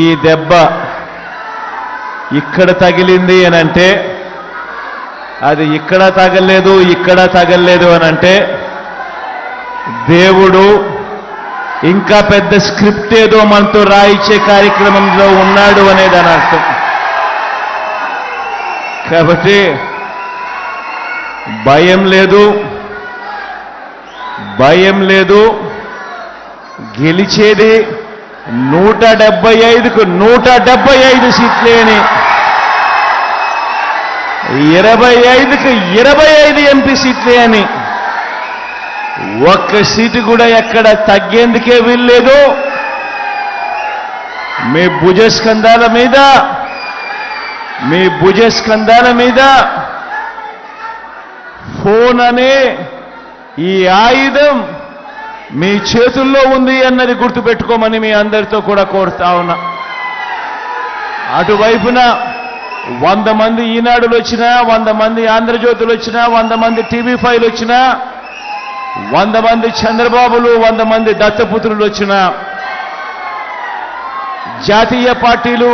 ఈ దెబ్బ ఇక్కడ తగిలింది అని అంటే అది ఇక్కడ తగలేదు ఇక్కడ తగలేదు అని అంటే దేవుడు ఇంకా పెద్ద స్క్రిప్ట్ ఏదో మనతో రాయించే కార్యక్రమంలో ఉన్నాడు అనేది అని అర్థం. కాబట్టి భయం లేదు భయం లేదు గెలిచేది నూట డెబ్బై ఐదుకు నూట డెబ్బై ఐదు సీట్లేని ఇరవై ఐదుకు ఇరవై ఐదు ఎంపీ సీట్లే అని. ఒక్క సీటు కూడా ఎక్కడ తగ్గేందుకే వీల్లేదు. మీ భుజస్కంధాల మీద మీ భుజస్కంధాల మీద ఫోన్ అనే ఈ ఆయుధం మీ చేతుల్లో ఉంది అన్నది గుర్తుపెట్టుకోమని మీ అందరితో కూడా కోరుతా ఉన్నా. అటువైపున వంద మంది ఈనాడులు వచ్చినా వంద మంది ఆంధ్రజ్యోతులు వచ్చినా వంద మంది టీవీ ఫైవ్ వచ్చినా వంద మంది చంద్రబాబులు వంద మంది దత్తపుత్రులు వచ్చినా జాతీయ పార్టీలు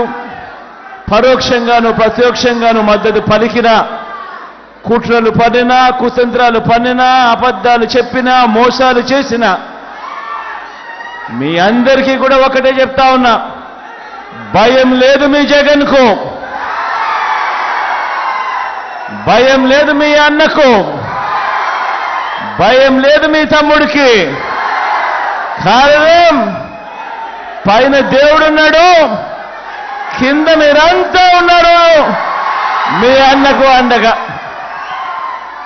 పరోక్షంగాను ప్రత్యక్షంగాను మద్దతు పలికినా కుట్రలు పన్నినా కుతంత్రాలు పన్నినా అబద్ధాలు చెప్పినా మోసాలు చేసినా మీ అందరికీ కూడా ఒకటే చెప్తా ఉన్నా. భయం లేదు మీ జగన్కు. భయం లేదు మీ అన్నకు. భయం లేదు మీ తమ్ముడికి. కారణం పైన దేవుడున్నాడు కింద మీరంతా ఉన్నారు. మీ అన్నకు అండగా.